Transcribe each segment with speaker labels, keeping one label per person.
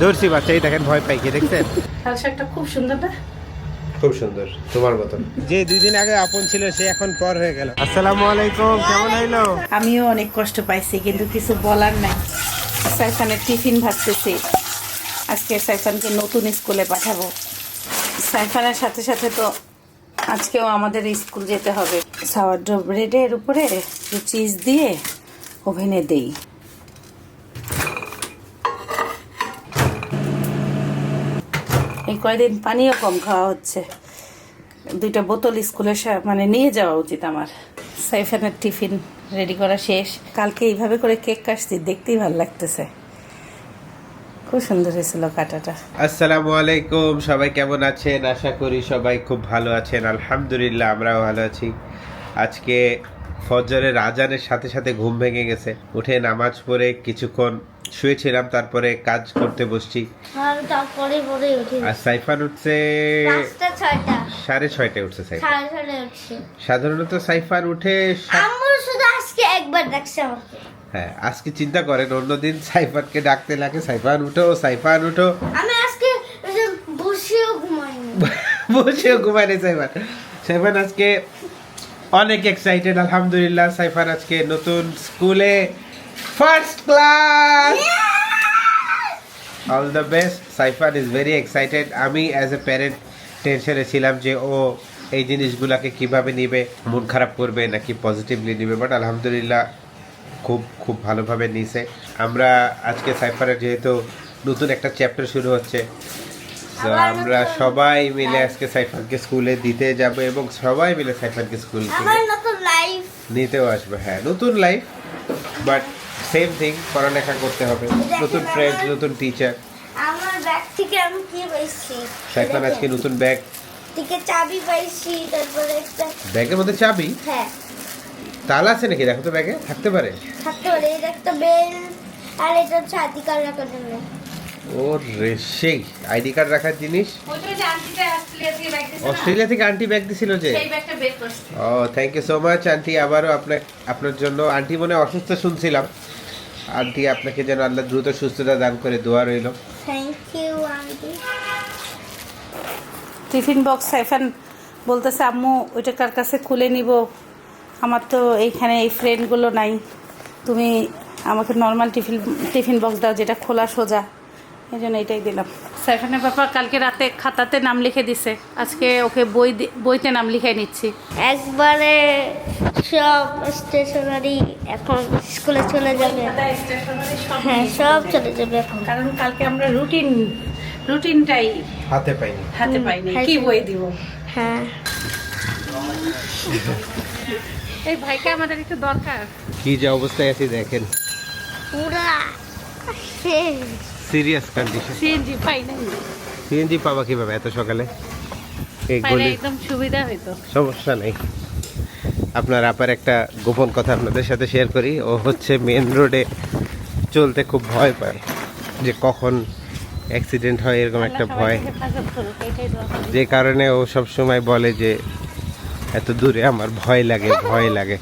Speaker 1: ধরছি বাচ্চা এই দেখেন ভয় পাই কি দেখছেন?
Speaker 2: লাল শাকটা খুব সুন্দর না?
Speaker 1: খুব সুন্দর তোমার মতন। যে দুই দিন আগে আপন ছিল সে এখন পর হয়ে গেল। আসসালামু আলাইকুম কেমন হইল
Speaker 2: আমিও অনেক কষ্ট পাইছি কিন্তু কিছু বলার নাই। সাইফানের টিফিন ভাবতেছি আজকে সাইফানকে নতুন স্কুলে পাঠাবো। সাইফানের সাথে সাথে তো আজকেও আমাদের স্কুল যেতে হবে। সাওয়ার্ড ব্রেডের উপরে চিজ দিয়ে ওভেনে দেই। কয়দিন পানিও কম খাওয়া হচ্ছে। দুইটা বোতল স্কুলে মানে নিয়ে যাওয়া উচিত আমার। সাইফানের টিফিন রেডি করা শেষ। কালকে এইভাবে করে কেক কাটছি, দেখতেই ভালো লাগতেছে। খুব সুন্দর হয়েছিল কাটাটা।
Speaker 1: আসসালামু আলাইকুম, সবাই কেমন আছেন? আশা করি সবাই খুব ভালো আছেন। আলহামদুলিল্লাহ, আমরাও ভালো আছি। আজকে ফজরের আজানের সাথে সাথে ঘুম ভেঙে গেছে। উঠে নামাজ পড়ে কিছুক্ষণ শুয়েছিলাম তারপরে কাজ করতে বসছি।
Speaker 3: আর তারপরে পরে উঠি।
Speaker 1: আর সাইফান উঠছে সাড়ে ছয়টায় উঠছে সাইফান। সাধারণত সাইফান উঠে
Speaker 3: আম্মু শুধু আজকে একবার ডাকছে আমাকে।
Speaker 1: হ্যাঁ আজকে চিন্তা করেন অন্যদিন সাইফানকে ডাকতে লাগে সাইফান উঠো সাইফান উঠো।
Speaker 3: আমি আজকে বসেও ঘুমাইনি।
Speaker 1: বসেও ঘুমায় নেই সাইফান। সাইফান আজকে অনেক এক্সাইটেড আলহামদুলিল্লাহ সাইফান আজকে নতুন স্কুলে first class all the best Saifan is very excited আমি অ্যাজ এ প্যারেন্ট টেনশনে ছিলাম যে ও এই জিনিসগুলোকে কীভাবে নিবে? মন খারাপ করবে নাকি পজিটিভলি নিবে? বাট আলহামদুলিল্লাহ খুব খুব ভালোভাবে নিছে। আমরা আজকে সাইফারের যেহেতু নতুন একটা চ্যাপ্টার শুরু হচ্ছে তো আমরা সবাই মিলে আজকে সাইফারকে স্কুলে দিতে যাব এবং সবাই মিলে সাইফারকে স্কুল নিতেও আসবে। হ্যাঁ নতুন লাইফ বাট সেম থিং পড়ালেখা করতে হবে নতুন ফ্রেন্ডস নতুন টিচার
Speaker 3: আমার ব্যাগ থেকে আমি কি পাইছি?
Speaker 1: সাইফান আজকে নতুন ব্যাগ
Speaker 3: থেকে চাবি পাইছি তারপরে একটা
Speaker 1: ব্যাগের মধ্যে চাবি?
Speaker 3: হ্যাঁ।
Speaker 1: তালা আছে নাকি? দেখো তো ব্যাগে থাকতে পারে।
Speaker 3: থাকতে পারে এটা একটা বেল আর এটা আদি কার্ড রাখার জন্য।
Speaker 1: ও রে সেই আইডি কার্ড রাখার জিনিস। অস্ট্রেলিয়া থেকে আন্টি ব্যাগ দিছিল যে? ও thank you so much aunty আবারও আপনার আপনার জন্য আন্টি মনে অসুস্থ শুনছিলাম। আন্টি আপনাকে যেন আল্লাহ দ্রুত সুস্থতা দান করে দোয়া রইল।
Speaker 3: Thank you aunty.
Speaker 2: Tiffin box Saifan বলতেছে আম্মু ওইটা কার কাছে খুলে নিব? আমার তো এইখানে এই ফ্রেন্ডগুলো নাই। তুমি আমাকে নর্মাল টিফিন টিফিন বক্স দাও যেটা খোলা সোজা। এই জন্য এটাই দিলাম। সাইফানের বাবা কালকে রাতে খাতাতে নাম লিখে দিছে। আজকে ওকে বই দি- বইতে নাম লিখে নিচ্ছি।
Speaker 3: একবারে সব স্টেশনারি এখন স্কুলে চলে যাবে। হ্যাঁ সব চলে যাবে এখন।
Speaker 2: কারণ কালকে আমরা রুটিন রুটিনটাই
Speaker 1: হাতে পাইনি।
Speaker 2: হাতে পাইনি। কি বই দিব?
Speaker 3: হ্যাঁ।
Speaker 2: এই ভাইকে আমাদের একটু দরকার।
Speaker 1: কি যে অবস্থায় আছি দেখেন।
Speaker 3: পুরা শেষ
Speaker 1: সিরিয়াস কন্ডিশন
Speaker 2: সিএনজি পাই নাই
Speaker 1: সিএনজি পাবা কীভাবে এত সকালে?
Speaker 2: একদম সুবিধা হইতো।
Speaker 1: সমস্যা নেই। আপনার আপার একটা গোপন কথা আপনাদের সাথে শেয়ার করি। ও হচ্ছে মেন রোডে চলতে খুব ভয় পায়। যে কখন অ্যাক্সিডেন্ট হয় এরকম একটা ভয়। যে কারণে ও সব সময় বলে যে এত দূরে আমার ভয় লাগে ভয় লাগে।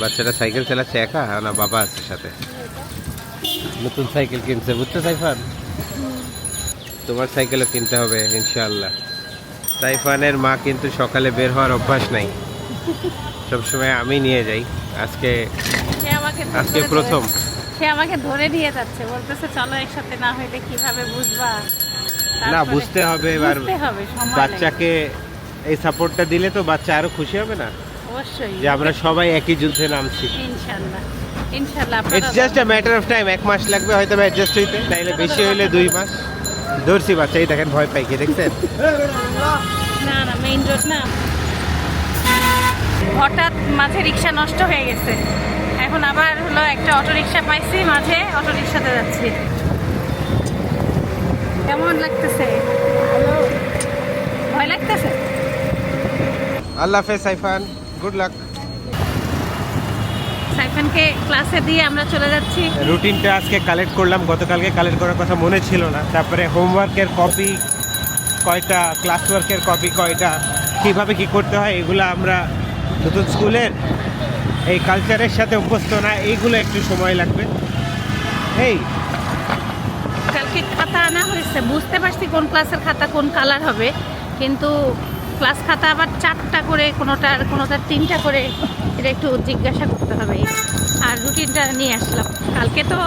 Speaker 1: বাচ্চাটা সাইকেল চালাচ্ছে একা না বাবা আছে সাথে? নতুন সাইকেল কিনছে বুঝতে সাইফান? তোমার সাইকেলও কিনতে হবে ইনশাআল্লাহ। সাইফানের মা কিন্তু সকালে বের হওয়ার অভ্যাস নাই। সবসময় আমি নিয়ে যাই। আজকে আজকে প্রথম।
Speaker 2: সে আমাকে ধরে নিয়ে যাচ্ছে বলতেছে চলো একসাথে না হইলে কীভাবে বুঝবা?
Speaker 1: না বুঝতে হবে এবার। বাচ্চাকে এই সাপোর্টটা দিলে তো বাচ্চা আরও খুশি হবে না?
Speaker 2: অবশ্যই।
Speaker 1: যে আমরা সবাই একই যুদ্ধে নামছি।
Speaker 2: ইনশাআল্লাহ। ইনশাআল্লাহ
Speaker 1: it's just a matter of time এক মাস লাগবে হয়তো অ্যাডজাস্ট হইতে। তাইলে বেশি হইলে দুই মাস। ধরছি বাচ্চা এই দেখেন ভয় পাই কি দেখছেন?
Speaker 2: না না মেইন রোড না। হঠাৎ মাঝে রিক্সা নষ্ট হয়ে গেছে। এখন আবার হলো একটা অটো রিক্সা পাইছি মাঝে অটো রিক্সাতে যাচ্ছি। কেমন লাগতেছে? ভয় লাগতেছে?
Speaker 1: আল্লাহ হাফেজ সাইফান গুড লাক
Speaker 2: সাইফানকে ক্লাসে দিয়ে আমরা চলে যাচ্ছি।
Speaker 1: রুটিনটা আজকে কালেক্ট করলাম গতকালকে কালেক্ট করার কথা মনে ছিল না। তারপরে হোমওয়ার্কের কপি কয়টা ক্লাস ওয়ার্কের কপি কয়টা কীভাবে কি করতে হয় এগুলো আমরা নতুন স্কুলের এই কালচারের সাথে অভ্যস্ত না এইগুলো একটু সময় লাগবে। এই।
Speaker 2: কালকে খাতা আনা হয়েছে বুঝতে পারছি কোন ক্লাসের খাতা কোন কালার হবে কিন্তু ক্লাস খাতা আবার চারটা করে কোনোটার কোনোটার তিনটা করে এটা একটু জিজ্ঞাসা করতে হবে। আর রুটিনটা নিয়ে আসলাম। কালকে তো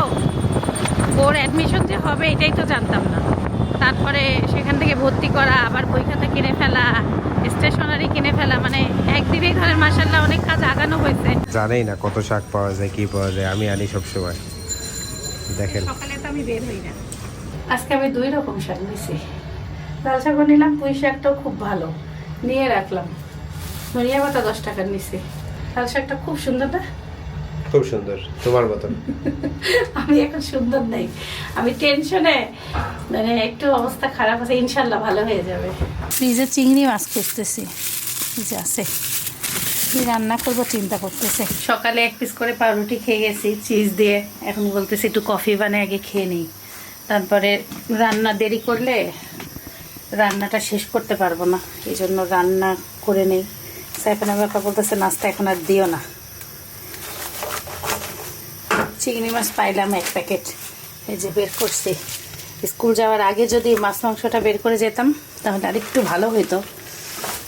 Speaker 2: ওর অ্যাডমিশন যে হবে এটাই তো জানতাম না। তারপরে সেখান থেকে ভর্তি করা আবার বই খাতা কিনে ফেলা স্টেশনারি কিনে ফেলা মানে একদিনেই ধরেন মাসাল্লাহ অনেক কাজ আগানো হয়েছে।
Speaker 1: জানেই না কত শাক পাওয়া যায় কি পাওয়া যায় আমি আনি সব সময় দেখেন।
Speaker 2: সকালে তো আমি বের হই না। আজকে আমি দুই রকম শাক নিয়েছি লাল শাকও নিলাম পুঁই শাকটাও খুব ভালো। নিয়ে রাখলাম। ধনিয়া পাতা দশ টাকার নিছি লাল শাকটা খুব সুন্দর না?
Speaker 1: খুব সুন্দর তোমার মতন
Speaker 2: আমি এখন সুন্দর নেই। আমি টেনশনে মানে একটু অবস্থা খারাপ আছে ইনশাল্লাহ ভালো হয়ে যাবে। ফ্রিজে চিংড়ি মাছ করতেছি যে আছে। কি রান্না করব চিন্তা করতেছে। সকালে এক পিস করে পাউরুটি খেয়ে গেছি চিজ দিয়ে। এখন বলতেছি একটু কফি বানিয়ে আগে খেয়ে নিই। তারপরে রান্না দেরি করলে রান্নাটা শেষ করতে পারব না। এই জন্য রান্না করে নেই। সাইফানা ব্যাপার বলতেছে, নাস্তা এখন আর দিও না। চিংড়ি মাছ পাইলাম এক প্যাকেট। এই যে বের করছি। স্কুল যাওয়ার আগে যদি মাছ মাংসটা বের করে যেতাম, তাহলে আরেকটু ভালো হতো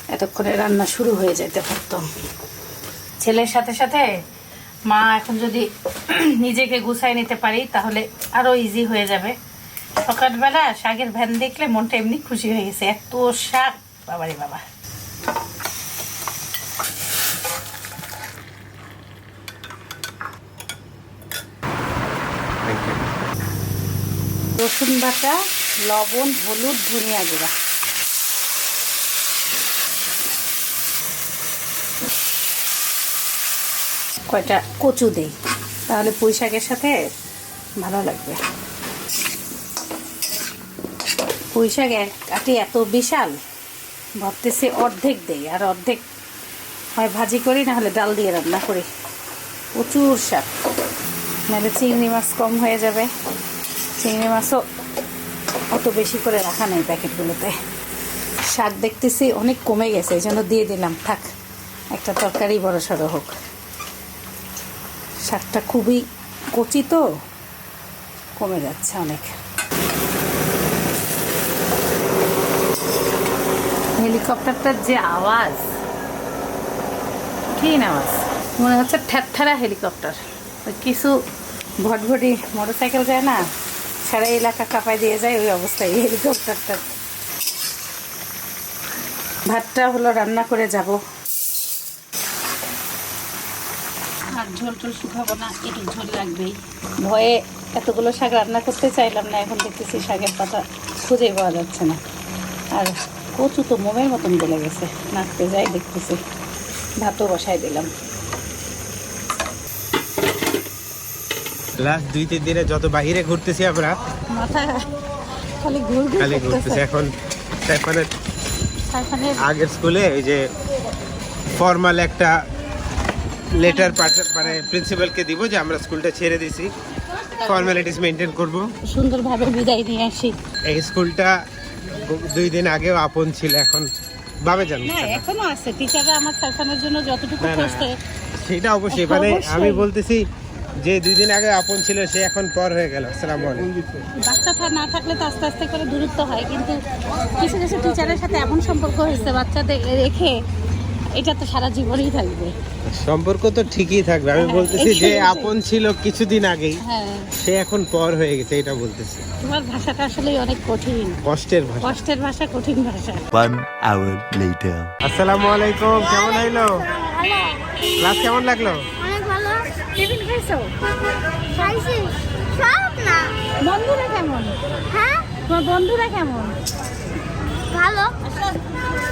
Speaker 2: এতক্ষণে রান্না শুরু হয়ে যেতে পারতো ছেলের সাথে সাথে মা এখন যদি নিজেকে গুছাই নিতে পারি, তাহলে আরও ইজি হয়ে যাবে। সকালবেলা শাকের ভ্যান দেখলে মনটা এমনি খুশি হয়ে গেছে। এত শাক বাবারে বাবা. রসুন বাটা লবণ হলুদ ধনিয়া গুঁড়া। কয়টা? কচু দেই। তাহলে পুঁই শাকের সাথে ভালো লাগবে। পুঁই শাক এক আটি এত বিশাল। ভাবতেছি অর্ধেক দেই, আর অর্ধেক হয় ভাজি করি না হলে ডাল দিয়ে রান্না করি। প্রচুর শাক। নাহলে চিংড়ি মাছ কম হয়ে যাবে। চিংড়ি মাছও অত বেশি করে রাখা নেই প্যাকেটগুলোতে। শাক দেখতেছি অনেক কমে গেছে, এই জন্য দিয়ে দিলাম। থাক, একটা তরকারি বড় সড়ো হোক। শাকটা খুবই কচি তো, কমে যাচ্ছে অনেক। হেলিকপ্টারটার যে আওয়াজ কি আওয়াজ। মনে হচ্ছে ঠ্যাটঠারা হেলিকপ্টার। কিছু ভটভটি মোটরসাইকেল যায় না সারা এলাকা কাঁপায় দিয়ে যায়, ওই অবস্থায় হেলিকপ্টারটা। ভাতটা হলো রান্না করে যাব। আর ঝোল টোল শুকাবো না, একটু ঝোল লাগবেই। ভয়ে এতগুলো শাক রান্না করতে চাইলাম না, এখন দেখতেছি শাকের পাতা খুঁজে পাওয়া যাচ্ছে না। আর কচু তো মোমের মতন গলে গেছে। নাচতে যাই দেখতেছি। ভাতও বসাই দিলাম।
Speaker 1: লাস্ট দুই তিন দিনে যত বাহিরে ঘুরতেছি আমরা
Speaker 2: মাথা খালি ঘুর
Speaker 1: খালি ঘুরতেছি। এখন সাইফানের আগের স্কুলে এই যে ফর্মাল একটা লেটার মানে প্রিন্সিপালকে দিব যে আমরা স্কুলটা ছেড়ে দিছি। ফর্মালিটিস মেনটেন করব।
Speaker 2: সুন্দরভাবে বিদায় নিয়ে আসি।
Speaker 1: এই স্কুলটা দুই দিন আগে আপন ছিল এখন বাবে জানো
Speaker 2: না এখনও আছে। টিচাররা আমার সাইফানের জন্য যতটুকু। করছে
Speaker 1: সেটা অবশ্যই মানে আমি বলতেছি যে দুই দিন আগে আপন ছিল সে এখন পর হয়ে গেল আসসালামু আলাইকুম।
Speaker 2: বাচ্চা না থাকলে তো আস্তে আস্তে করে দূরত্ব হয় কিন্তু কিছু কিছু টিচারের সাথে এমন সম্পর্ক হয়েছে বাচ্চাদের রেখে এটা তো সারা জীবনই থাকবে।
Speaker 1: সম্পর্ক তো ঠিকই থাকবে। আমি
Speaker 2: হ্যাঁ,
Speaker 1: বলতেছি যে আপন ছিল কিছুদিন আগেই
Speaker 2: হ্যাঁ।
Speaker 1: সে এখন পর হয়ে গেছে এটা বলতেছি।
Speaker 2: তোমার ভাষাটা আসলে অনেক কঠিন।
Speaker 1: কষ্টের ভাষা।
Speaker 2: কষ্টের ভাষা কঠিন ভাষা।
Speaker 4: One hour later.
Speaker 1: আসসালামু আলাইকুম কেমন হইল? ক্লাস কেমন লাগল?
Speaker 3: অনেক ভালো।
Speaker 2: টিফিন খাইছো?
Speaker 3: খাইছি। সব না।
Speaker 2: বন্ধুরা কেমন?
Speaker 3: হ্যাঁ?
Speaker 2: তোমার বন্ধুরা কেমন?
Speaker 3: ভালো।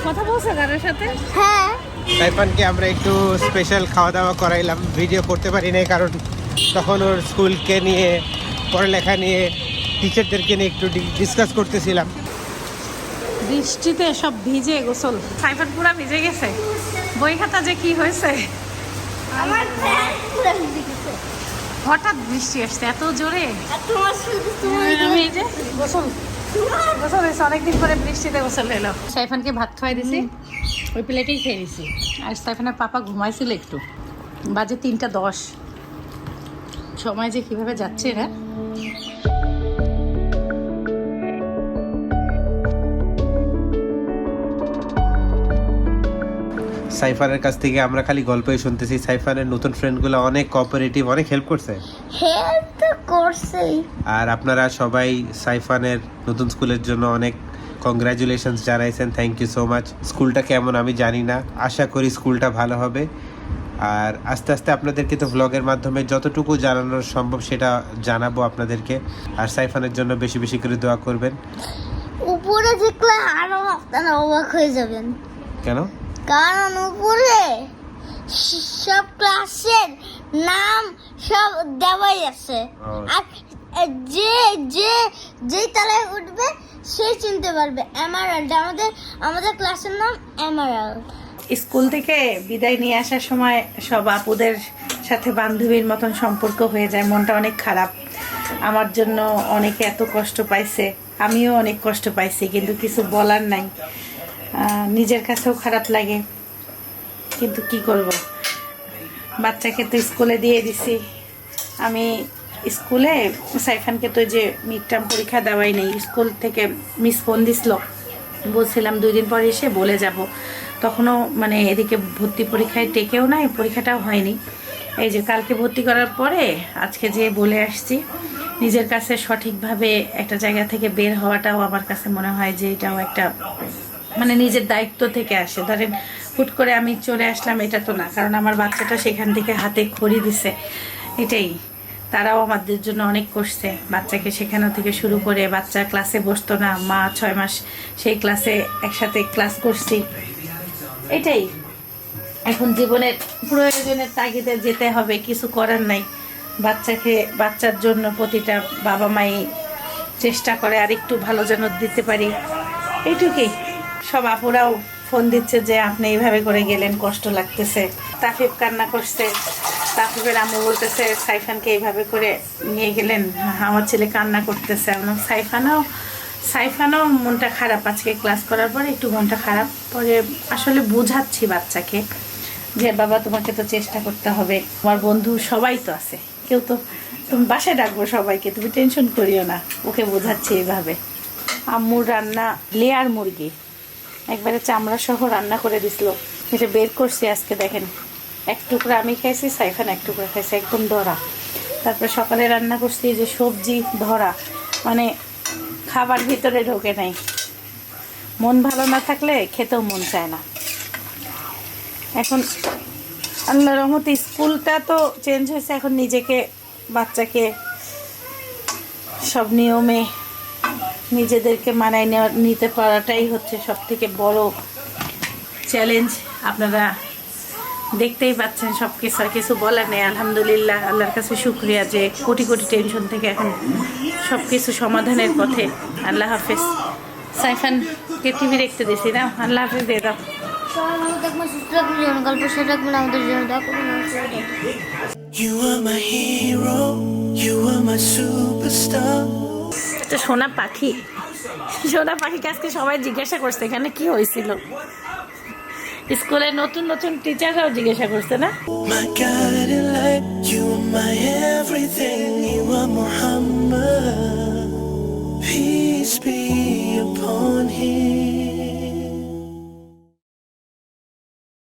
Speaker 2: কথা বলছো কারোর সাথে?
Speaker 3: হ্যাঁ।
Speaker 1: সাইফানকে আমরা একটু স্পেশাল খাওয়া দাওয়া করাইলাম। ভিডিও করতে পারি নাই কারণ তখন ওর স্কুলকে নিয়ে পড়ালেখা নিয়ে টিচারদেরকে নিয়ে একটু ডিসকাস করতেছিলাম।
Speaker 2: বৃষ্টিতে সব ভিজে গোসল। সাইফান পুরা ভিজে গেছে। বই খাতা যে কি হয়েছে?
Speaker 3: আমার প্যান্ট পুরো ভিজে গেছে।
Speaker 2: হঠাৎ বৃষ্টি আসছে এত জোরে?
Speaker 3: আর তোমার
Speaker 2: আমি এই যে গোসল। গোসল হয়েছে অনেকদিন পরে বৃষ্টিতে গোসল এলো সাইফানকে ভাত খাওয়াই দিছি। ওই প্লেটেই খেয়ে দিছি। আর সাইফানের পাপা ঘুমাইছিল একটু। বাজে তিনটা দশ। সময় যে কীভাবে যাচ্ছে
Speaker 1: সাইফানের কাছ থেকে আমরা খালি গল্পই শুনতেছি। সাইফানের নতুন ফ্রেন্ডগুলো অনেক কোঅপারেটিভ অনেক হেল্প করছে।
Speaker 3: হেল্প করছেই
Speaker 1: আর আপনারা সবাই সাইফানের নতুন স্কুলের জন্য অনেক কংগ্রাচুলেশনস জানাইছেন থ্যাংক ইউ সো মাচ স্কুলটা কেমন আমি জানি না আশা করি স্কুলটা ভালো হবে। আর আস্তে আস্তে আপনাদেরকে তো ভ্লগের মাধ্যমে যতটুকু জানানো সম্ভব সেটা জানাব আপনাদেরকে। আর সাইফানের জন্য বেশি বেশি করে দোয়া করবেন।
Speaker 3: উপরে দেখলে আরও আপনারা অবাক হয়ে যাবেন।
Speaker 1: কেন?
Speaker 3: কারণ উপরে সব ক্লাসের নাম সব দেওয়াই আছে। আর যে যে যেই তলায় উঠবে সেই চিনতে পারবে। এমারাল্ড আমাদের আমাদের ক্লাসের নাম এমারাল্ড
Speaker 2: স্কুল থেকে বিদায় নিয়ে আসার সময় সব আপুদের সাথে বান্ধবীর মতন সম্পর্ক হয়ে যায় মনটা অনেক খারাপ। আমার জন্য অনেকে এত কষ্ট পাইছে আমিও অনেক কষ্ট পাইছি কিন্তু কিছু বলার নাই। নিজের কাছেও খারাপ লাগে। কিন্তু কি করব? বাচ্চাকে তো স্কুলে দিয়ে দিছি। আমি স্কুলে, সাইফানকে তো যে মিড টার্ম পরীক্ষা দেওয়াই নেই, স্কুল থেকে মিস ফোন দিছিল। বলছিলাম দুই দিন পরে এসে বলে যাব। তখনও মানে এদিকে ভর্তি পরীক্ষায় টেকেও নাই, পরীক্ষাটাও হয়নি। এই যে কালকে ভর্তি করার পরে আজকে যে বলে আসছি, নিজের কাছে সঠিকভাবে একটা জায়গা থেকে বের হওয়াটাও আমার কাছে মনে হয় যে এটাও একটা মানে নিজের দায়িত্ব থেকে আসে। ধরেন হুট করে আমি চলে আসলাম, এটা তো না। কারণ আমার বাচ্চাটা সেখান থেকে হাতে খড়ি দিছে। এটাই। তারাও আমাদের জন্য অনেক করছে। বাচ্চাকে শেখানো থেকে শুরু করে বাচ্চা ক্লাসে বসতো না। মা ছয় মাস সেই ক্লাসে একসাথে ক্লাস করছি। এটাই। এখন জীবনের প্রয়োজনের তাগিদে যেতে হবে, কিছু করার নাই। বাচ্চাকে, বাচ্চার জন্য প্রতিটা বাবা মাই চেষ্টা করে আর একটু ভালো যেন দিতে পারি। এইটুকুই। সব আপুরাও দিচ্ছে যে, আপনি এইভাবে করে গেলেন, কষ্ট লাগতেছে। তাফিফ কান্না করছে। তাফিফের আম্মু বলতেছে, সাইফানকে এইভাবে করে নিয়ে গেলেন? আমার ছেলে কান্না করতেছে। আমার সাইফানও সাইফানও মনটা খারাপ আজকে ক্লাস করার পরে, একটু মনটা খারাপ। পরে আসলে বোঝাচ্ছি বাচ্চাকে যে, বাবা, তোমাকে তো চেষ্টা করতে হবে। আমার বন্ধু সবাই তো আছে। কেউ তো, তুমি বাসায় ডাকবো সবাইকে, তুমি টেনশন করিও না। ওকে বোঝাচ্ছি এইভাবে আম্মুর রান্না, লেয়ার মুরগি। একবারে চামড়া সহ রান্না করে দিছিল। এটা বের করছি আজকে দেখেন। এক টুকরা আমি খাইছি, সাইফান এক টুকরা খাইছি, একদম ধরা। তারপরে সকালে রান্না করছি যে সবজি ধরা। মানে খাবার ভিতরে ঢোকে নাই। মন ভালো না থাকলে খেতেও মন চায় না। এখন আল্লাহ রহমতে স্কুলটা তো চেঞ্জ হয়েছে, এখন নিজেকে, বাচ্চাকে সব নিয়মে নিজেদেরকে মানায় নেওয়া নিতে পারাটাই হচ্ছে সব থেকে বড় চ্যালেঞ্জ আপনারা দেখতেই পাচ্ছেন সব কিছু আর কিছু বলার নেই। আলহামদুলিল্লাহ আল্লাহর কাছে শুক্রিয়া যে কোটি কোটি টেনশন থেকে এখন সব কিছু সমাধানের পথে। আল্লাহ হাফেজ। সাইফানকে টিভি দেখতে দিছি না? আল্লাহ হাফেজ দিয়ে দাও।
Speaker 5: You are my hero, you are my superstar.
Speaker 2: একটা সোনা পাখি। সোনা পাখি আজকে সবাই জিজ্ঞাসা করছে, এখানে কি হয়েছিল? স্কুলে নতুন নতুন টিচাররাও জিজ্ঞাসা করছে না?
Speaker 5: Peace be upon him.